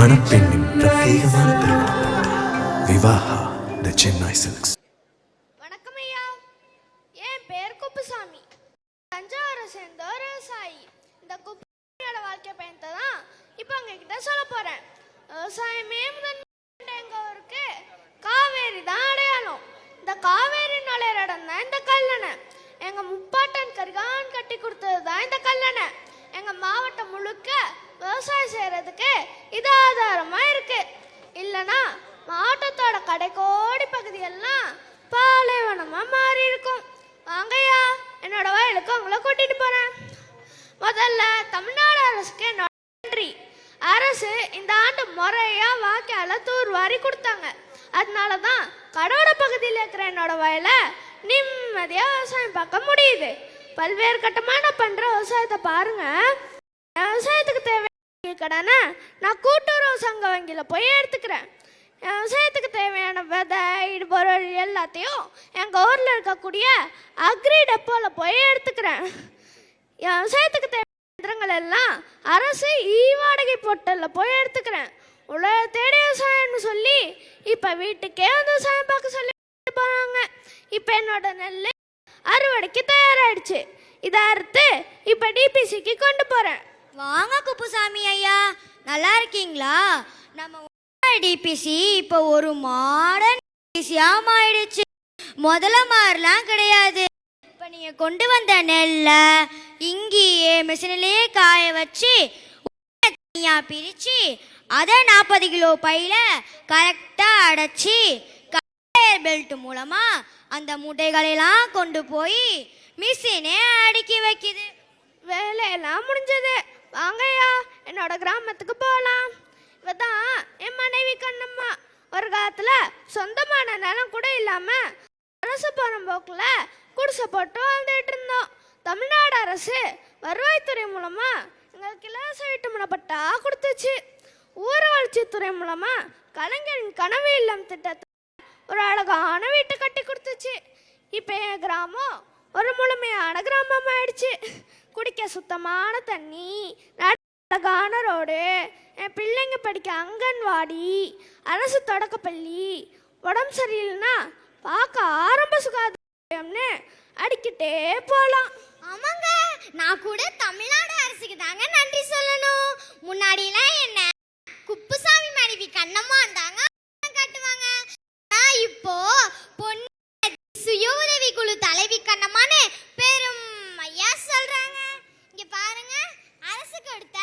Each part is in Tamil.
மணப்பெண்ணின் பிரத்யேகமான திருமணம் விவாஹா த சென்னை சில்க்ஸ். வணக்கம் ஐயா என் பேர் குப்புசாமி. தஞ்சாவூரை சேர்ந்த ஒரு விவசாயி. இந்த குப்பையோட வாழ்க்கை பயணத்தை தான் இப்போ உங்ககிட்ட சொல்ல போறேன். விவசாயமே முதன் எங்கள் ஊருக்கு? காவேரி தான் அடையாளம். இந்த காவேரி நுழையிற இடம் தான் இந்த கல்லணை. எங்க முப்பாட்டன் கரிகான் கட்டி கொடுத்தது தான் இந்த கல்லணை. எங்க மாவட்டம் முழுக்க விவசாயம் செய்யறதுக்கு இது ஆதாரமா இருக்கு. இல்லனா மாவட்டத்தோட கடைக்கோடி பகுதியெல்லாம் பாலைவனமா மாறி இருக்கும். வாங்கய்யா என்னோட வயலுக்கு உங்களை கூட்டிட்டு போறேன். முதல்ல தமிழ்நாடு அரசுக்கு என்னோட நன்றி. அரசு இந்த ஆண்டு முறையா வாய்க்கால தூர்வாரி கொடுத்தாங்க. அதனால தான் கடோட பகுதியில் இருக்கிற என்னோட வயலை நிம்மதியா விவசாயம் பார்க்க முடியுது. பல்வேறு கட்டமான பண்ற விவசாயத்தை பாருங்க. விவசாயத்துக்கு தேவை கடனை நான் கூட்டுறவு சங்க வங்கியில் போய் எடுத்துக்கிறேன். விவசாயத்துக்கு தேவையான விதை இடுபொருள் எல்லாத்தையும் எங்கள் ஊரில் இருக்கக்கூடிய அக்ரி டெப்போவில் போய் எடுத்துக்கிறேன். விவசாயத்துக்கு தேவையான இயந்திரங்கள் எல்லாம் அரசு இ வாடகை போட்டலில் போய் எடுத்துக்கிறேன். உலக தேடி விவசாயம்னு சொல்லி இப்போ வீட்டுக்கே வந்து விவசாயம் பார்க்க சொல்லி போகிறாங்க இப்போ என்னோட நெல் அறுவடைக்கு தயாராகிடுச்சு இதை அறுத்து இப்போ டிபிசிக்கு கொண்டு போகிறேன் வாங்க குப்புசாமி நல்லா இருக்கீங்களா? நம்ம டிபிசி இப்போ ஒரு மாடர்ன் டிபிசியாக மாறிடுச்சு முதல்ல மாதிரிலாம் கிடையாது. இப்போ நீங்கள் கொண்டு வந்த நெல்லை இங்கேயே மிஷினிலேயே காய வச்சு தனியாக பிரித்து அதை நாற்பது கிலோ பையில கரெக்டாக அடைச்சி கன்வேயர் பெல்ட் மூலமாக அந்த மூட்டைகளெல்லாம் கொண்டு போய் மிஷினே அடுக்கி வைக்குது. வேலையெல்லாம் முடிஞ்சது. வாங்கய்யா என்னோட கிராமத்துக்கு போகலாம் இவ தான் என் மனைவி கண்ணம்மா. ஒரு காலத்துல சொந்தமான நிலம் கூட இல்லாம அரசு புறம்போக்குல குடிசை போட்டு வாழ்ந்துட்டு இருந்தோம். தமிழ்நாடு அரசு வருவாய்த்துறை மூலமா எங்களுக்கு இலவச வீட்டு முனப்பட்டா கொடுத்துச்சு. ஊர வளர்ச்சித்துறை மூலமா கலைஞரின் கனவு இல்லம் திட்டத்தை ஒரு அழகான வீட்டை கட்டி கொடுத்துச்சு. இப்போ என் கிராமம் ஒரு முழுமையான கிராமம் ஆயிடுச்சு குடிக்க சுத்தமான தண்ணி. அழகான ரோடு என் பிள்ளைங்க படிக்க அங்கன்வாடி அரசு தொடக்கப்பள்ளி உடம்பு சரியில்லைன்னா பார்க்க ஆரம்ப சுகாதாரம்னு அடிக்கிட்டே போகலாம் ஆமாங்க நான் கூட தமிழ்நாடு அரசுக்கு தாங்க நன்றி சொல்லணும். முன்னாடிலாம் என்ன குப்புசாமி மனைவி கண்ணம்மா இருந்தாங்க காட்டுவாங்க. நான் இப்போ பொண்ணு சுய உதவி குழு தலைவி கண்ணம்மான்னு பெரும் ஐயா சொல்றாங்க இங்க பாருங்க அரசு கொடுத்த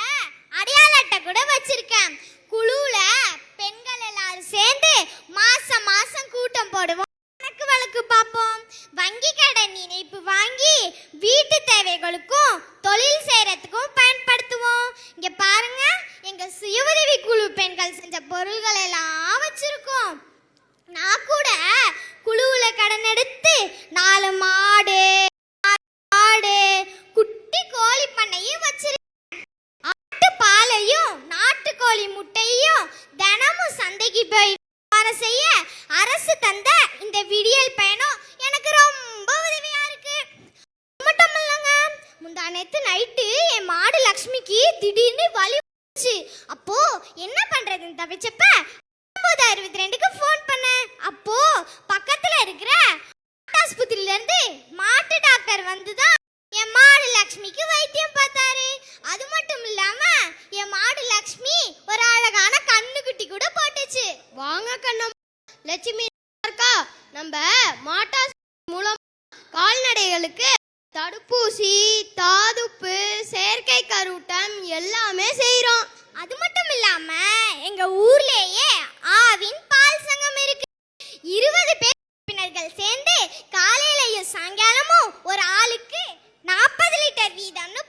அடையாள அட்டை கூட வச்சிருக்கேன். குழுல பெண்கள் எல்லாரும் சேர்ந்து மாசம் மாசம் கூட்டம் போடுவோம் கணக்கு வழக்கு பார்ப்போம் வங்கி கடன் இணைப்பு வாங்கி வீட்டு தேவைகளுக்கும் தொழில் செய்யறதுக்கும் பயன்படுத்துவோம் இங்க பாருங்க எங்க சுய உதவி குழு பெண்கள் செஞ்ச பொருள்கள் எல்லாம் வச்சிருக்கோம் நான் கூட குழுவுல கடன் எடுத்து நாலு மாடு ஆடு குட்டி கோழி பண்ணையும் வச்சிருக்கேன் ஆட்டு பாலையும் நாட்டுக்கோழி முட்டையும் தினமும் சந்தைக்கு போய் வியாபாரம் செய்ய அரசு தந்த இந்த விடியல் பயணம் எனக்கு ரொம்ப உதவியா இருக்கு அது மட்டும் இல்லைங்க முந்தா நேத்து நைட்டு என் மாடு லக்ஷ்மிக்கு திடீர்னு வலி வந்துச்சு அப்போ என்ன பண்றதுன்னு தவிச்சப்ப ஒன்பது அறுபத்தி ரெண்டுக்கு ஃபோன் பண்ணேன் அப்போ பக்கத்துல இருக்கிற ஆஸ்பத்திரியில இருந்து மாட்டு டாக்டர் வந்து தான் என் மாடு லக்ஷ்மிக்கு வைத்தியம் பார்த்தாரு அது மட்டும் இல்லாம என் மாடு லக்ஷ்மி ஒரு அழகான கண்ணுக்குட்டி கூட போட்டுச்சு வாங்க கண்ணம் லட்சுமி இருக்கா நம்ம மாட்டா மூலம் கால்நடைகளுக்கு தடுப்பூசி தாதுப்பு இயற்கை கருட்டம் எல்லாமே செய்யறோம் அது மட்டும் இல்லாம எங்க ஊர்லயே ஆவின் பால் சங்கம் இருக்கு. இருபது பேர் உறுப்பினர்கள் சேர்ந்து காலையிலயும் சாயங்காலமும் ஒரு ஆளுக்கு நாற்பது லிட்டர் வீதம்னு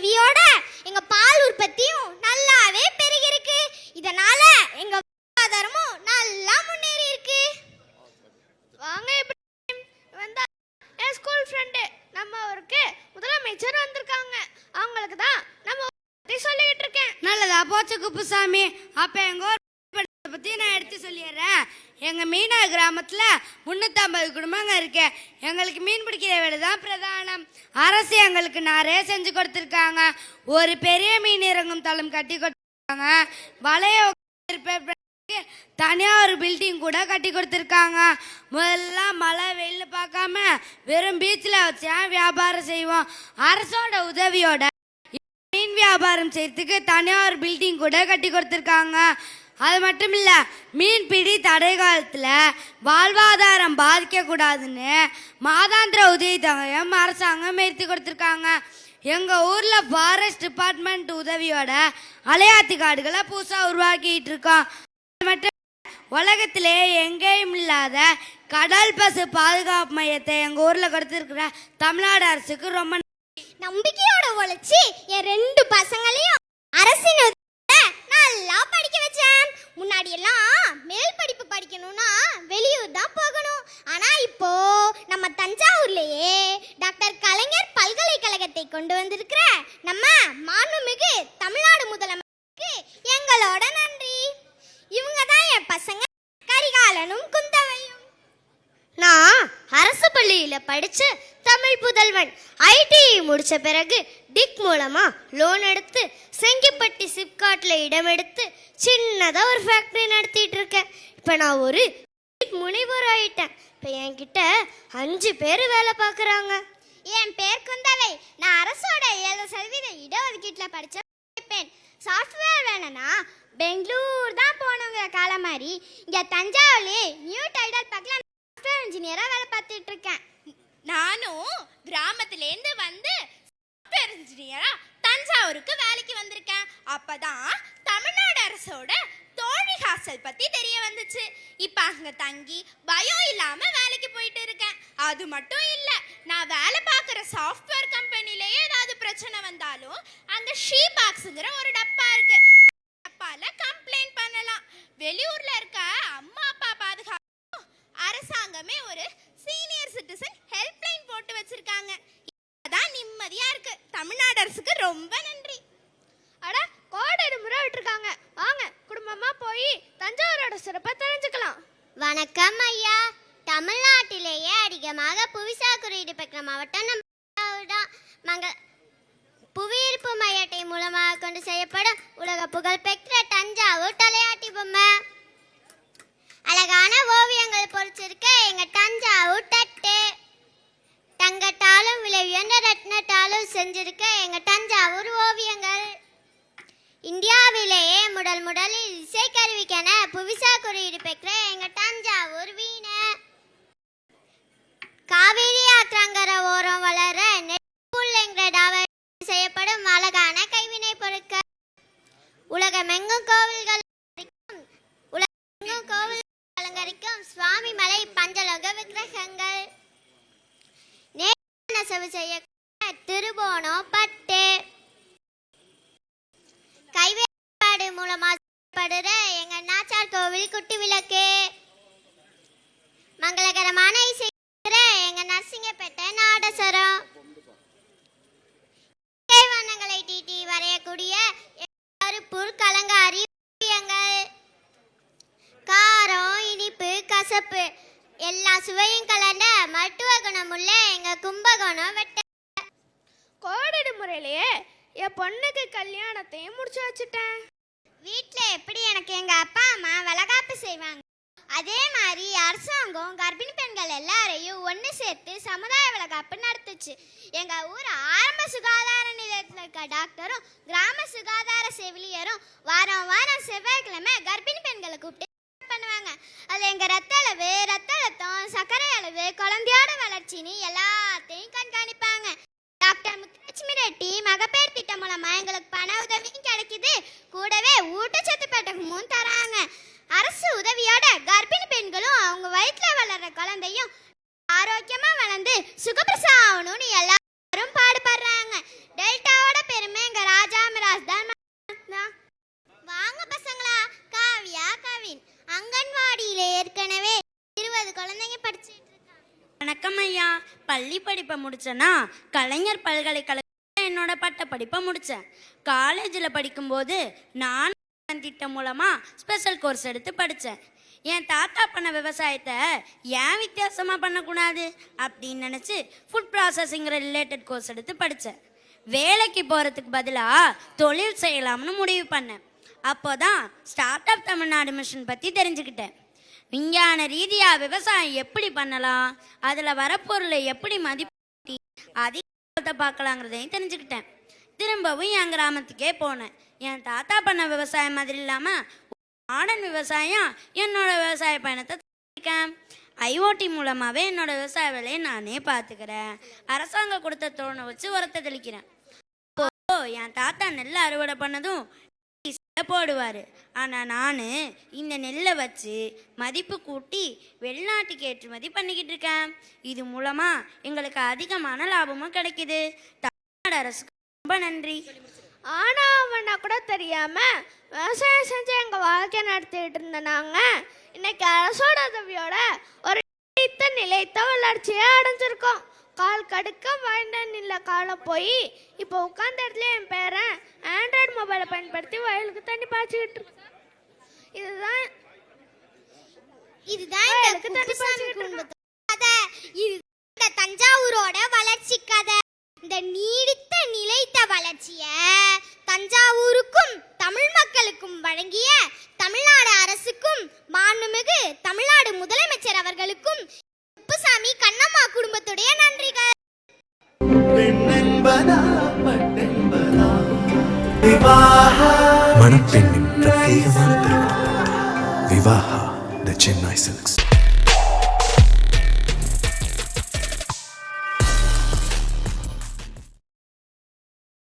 உதவியோட எங்க பால் உற்பத்தியும் நல்லாவே பெருகிருக்கு இதனால எங்க பொருளாதாரமும் நல்லா முன்னேறி இருக்கு வாங்க வந்தா என் ஸ்கூல் ஃப்ரெண்டு நம்ம ஊருக்கு முதலமைச்சர் வந்திருக்காங்க. அவங்களுக்கு தான் நம்ம சொல்லிக்கிட்டு இருக்கேன். நல்லதா போச்சு குப்புசாமி. அப்ப எங்க அதை பற்றி நான் எடுத்து சொல்லிடுறேன். எங்கள் மீனா கிராமத்தில் முந்நூற்றம்பது குடும்பங்கள் இருக்கு. எங்களுக்கு மீன் பிடிக்கிற வேலை தான் பிரதானம். அரசு எங்களுக்கு நிறைய செஞ்சு கொடுத்துருக்காங்க. ஒரு பெரிய மீன் இறங்கும் தளம் கட்டி கொடுத்துருக்காங்க. வலைய தனியாக ஒரு பில்டிங் கூட கட்டி கொடுத்துருக்காங்க. முதல்ல மழை வெயில் பார்க்காம வெறும் பீச்சில் வச்சா வியாபாரம் செய்வோம். அரசோட உதவியோட மீன் வியாபாரம் செய்யறதுக்கு தனியாக ஒரு பில்டிங் கூட கட்டி கொடுத்துருக்காங்க. அது மட்டும் இல்லை மீன்பிடி தடை காலத்தில் வாழ்வாதாரம் பாதிக்கக்கூடாதுன்னு மாதாந்திர உதவித்தொகையும் அரசாங்கம் நிறுத்தி கொடுத்துருக்காங்க. எங்கள் ஊரில் ஃபாரஸ்ட் டிபார்ட்மெண்ட் உதவியோட அலையாத்தி காடுகளை புதுசாக உருவாக்கிட்டு இருக்கோம். அது மட்டும் உலகத்திலே எங்கேயும் இல்லாத கடல் பசு பாதுகாப்பு மையத்தை எங்கள் ஊரில் கொடுத்துருக்குற தமிழ்நாடு அரசுக்கு ரொம்ப நம்பிக்கையோட உழைச்சி என் ரெண்டு பசங்களையும் அரசின் நல்லா படிக்க வச்சேன். முன்னாடி எல்லாம் மேல் படிப்பு படிக்கணும்னா வெளியூர் தான் போகணும். ஆனா இப்போ நம்ம தஞ்சாவூர்லயே டாக்டர் கலைஞர் பல்கலைக்கழகத்தை கொண்டு வந்திருக்கிற நம்ம மாண்புமிகு தமிழ்நாடு முதலமைச்சருக்கு எங்களோட நன்றி. இவங்க தான் என் பசங்க கரிகாலனும் குந்தவையும். நான் அரசு பள்ளியில படிச்சு தமிழ் புதல்வன். ஐடி முடிச்ச பிறகு டிக் மூலமா லோன் எடுத்து செங்கிப்பட்டி சிப்காட்ல இடம் எடுத்து சின்னதா ஒரு ஃபேக்டரி நடத்திட்டு இருக்கேன். இப்போ நான் ஒரு முனைவர் ஆயிட்டேன். இப்போ என்கிட்ட அஞ்சு பேர் வேலை பார்க்குறாங்க. என் பேர் குந்தவை. நான் அரசோட ஏழு சதவீத இடஒதுக்கீட்டில் படித்தேன் சாஃப்ட்வேர் வேணும்னா பெங்களூர் தான் போகணுங்கிற காலம் மாதிரி இங்கே தஞ்சாவூர்லேயே நியூ டைடல் பக்கத்தில் சாஃப்ட்வேர் இன்ஜினியராக வேலை பார்த்துட்டு இருக்கேன். நானும் கிராமத்திலேருந்து வந்து சாஃப்ட்வேர் இன்ஜினியரா தஞ்சாவூருக்கு வேலைக்கு வந்திருக்கேன். அப்பதான் தமிழ்நாடு அரசோட தோழி ஹாஸ்டல் பத்தி தெரிய வந்துச்சு. இப்ப அங்க தங்கி பயம் இல்லாம வேலைக்கு போயிட்டு இருக்கேன். அது மட்டும் இல்ல நான் வேலை பார்க்குற சாஃப்ட்வேர் கம்பெனிலேயே ஏதாவது பிரச்சனை வந்தாலும் அங்க ஷீ பாக்ஸுங்கிற ஒரு டப்பா இருக்கு. டப்பால கம்ப்ளைண்ட் பண்ணலாம். வெளியூர்ல இருக்க அம்மா அப்பா பாதுகாப்பு அரசாங்கமே ஒரு சீனியர் சிட்டிசன் வச்சிருக்காங்க. அதான் நிம்மதியா இருக்கு. தமிழ்நாடு அரசுக்கு ரொம்ப நன்றி. அட கோடை முறை விட்டுருக்காங்க. வாங்க குடும்பமா போய் தஞ்சாவூரோட சிறப்பை தெரிஞ்சுக்கலாம். வணக்கம் ஐயா. தமிழ்நாட்டிலேயே அதிகமாக புவிசார் குறியீடு பெற்ற மாவட்டம் நம்ம தான் மங்க புவியீர்ப்பு மையத்தை மூலமாக கொண்டு செய்யப்படும் உலக புகழ் பெற்ற தஞ்சாவூர் தலையாட்டி பொம்மை. அழகான ஓவியங்கள் பொறிச்சிருக்க எங்க தஞ்சாவூர் தட்டு. தங்கத்தாலும் விலை உயர்ந்த ரத்னத்தாலும் செஞ்சிருக்க எங்க தஞ்சாவூர் ஓவியங்கள். இந்தியாவிலேயே முதல் முதலில் இசைக்கருவிக்கென புவிசா குறியீடு பெற்ற எங்க நாச்சார் கோவில் குட்டி விளக்கு. மங்களகரமான இசை எங்க நரசிங்கப்பேட்டை நாடசரம் வண்ணங்களை தீட்டி வரையக்கூடிய கருப்பூர் அறிவியங்கள் காரம் இனிப்பு கசப்பு எல்லா சுவையும் கலந்த மருத்துவ குணமுள்ள எங்க கும்பகோணம் வெட்ட. கோடடு முறையிலேயே என் பொண்ணுக்கு கல்யாணத்தையும் முடிச்சு வச்சுட்டேன். வீட்டில் எப்படி எனக்கு எங்கள் அப்பா அம்மா வளகாப்பு செய்வாங்க? அதே மாதிரி அரசாங்கம் கர்ப்பிணி பெண்கள் எல்லாரையும் ஒன்று சேர்த்து சமுதாய வளகாப்பு நடத்துச்சு. எங்கள் ஊர் ஆரம்ப சுகாதார நிலையத்தில் இருக்க டாக்டரும் கிராம சுகாதார செவிலியரும் வாரம் வாரம் செவ்வாய்க்கிழமை கர்ப்பிணி பெண்களை கூப்பிட்டு பண்ணுவாங்க. அது எங்கள் ரத்த அளவு ரத்த அழுத்தம் சர்க்கரை அளவு குழந்தையோட வளர்ச்சின்னு எல்லாத்தையும் கண்காணிப்பாங்க. டாக்டர் முத்துலட்சுமி ரெட்டி மகப்பேறு திட்டம் மூலமா எங்களுக்கு பண உதவியும் கிடைக்குது. கூடவே ஊட்டச்சத்து பெட்டகமும் தராங்க. அரசு உதவியோட கர்ப்பிணி பெண்களும் அவங்க வயிற்றுல வளர்ற குழந்தையும் ஆரோக்கியமா வளர்ந்து சுகப்பிரசவம் ஆகணும்னு எல்லாரும் பாடுபடுறாங்க. டெல்டாவோட பெருமை எங்க ராஜா மிராஸ் தான் வாங்க பசங்களா காவியா கவின். அங்கன்வாடியில ஏற்கனவே இருபது குழந்தைங்க படிச்சுட்டு வணக்கம் ஐயா. பள்ளி படிப்பை முடிச்சேன்னா கலைஞர் பல்கலைக்கழகத்தில் என்னோட பட்ட படிப்பை முடித்தேன் காலேஜில் படிக்கும்போது நான் திட்டம் மூலமாக ஸ்பெஷல் கோர்ஸ் எடுத்து படித்தேன் என் தாத்தா பண்ண விவசாயத்தை ஏன் வித்தியாசமாக பண்ணக்கூடாது அப்படின்னு நினச்சி ஃபுட் ப்ராசஸிங்கிற ரிலேட்டட் கோர்ஸ் எடுத்து படித்தேன் வேலைக்கு போகிறதுக்கு பதிலாக தொழில் செய்யலாம்னு முடிவு பண்ணேன். அப்போ தான் ஸ்டார்ட் அப் தமிழ்நாடு மிஷன் பற்றி தெரிஞ்சுக்கிட்டேன். விஞ்ஞான ரீதியாக விவசாயம் எப்படி பண்ணலாம்? அதில் வரப்பொருளை எப்படி மதிப்பீட்டி அதிகத்தை பார்க்கலாங்கிறதையும் தெரிஞ்சுக்கிட்டேன். திரும்பவும் என் கிராமத்துக்கே போனேன். என் தாத்தா பண்ண விவசாயம் மாதிரி இல்லாமல் மாடர்ன் விவசாயம் என்னோட விவசாய பயணத்தை இருக்கேன் ஐஓடி மூலமாகவே என்னோட விவசாய வேலையை நானே பார்த்துக்கிறேன். அரசாங்கம் கொடுத்த தோணை வச்சு உரத்தை தெளிக்கிறேன். ஓ என் தாத்தா நெல் அறுவடை பண்ணதும் போடுவார். ஆனால் நான் இந்த நெல்லை வச்சு மதிப்பு கூட்டி வெளிநாட்டுக்கு ஏற்றுமதி பண்ணிக்கிட்டு இருக்கேன். இது மூலமாக எங்களுக்கு அதிகமான லாபமும் கிடைக்குது. தமிழ்நாடு அரசுக்கு ரொம்ப நன்றி. ஆனா அவனா கூட தெரியாம விவசாயம் செஞ்சு எங்க வாழ்க்கை நடத்திட்டு இருந்த நாங்க இன்னைக்கு அரசோட உதவியோட ஒரு நிலைத்த நிலைத்த வளர்ச்சியை அடைஞ்சிருக்கோம். கால் கடுக்க வாய்ந்த நில காலம் போய் இப்போ உட்கார்ந்த இடத்துல என் பேரன் ஆண்ட்ராய்டு மொபைலை பயன்படுத்தி வயலுக்கு தண்ணி பாய்ச்சிக்கிட்டு. இதுதான் இதுதான் இந்த எனக்கு தண்ணி குப்புசாமி பாய்ச்சிக்கிட்டு குடும்பத்தோட கதை. இது இந்த தஞ்சாவூரோட வளர்ச்சி கதை. இந்த நீடித்த நிலைத்த வளர்ச்சிய தஞ்சாவூருக்கும் தமிழ் மக்களுக்கும் வழங்கிய தமிழ்நாடு அரசுக்கும் மாண்புமிகு தமிழ்நாடு முதலமைச்சர் அவர்களுக்கும் குப்புசாமி கண்ணம்மா குடும்பத்துடைய நன்றிகள். மணப்பெண்ணின் பிரத்யேகமான திருமணம் விவாஹா த சென்னை சில்க்ஸ்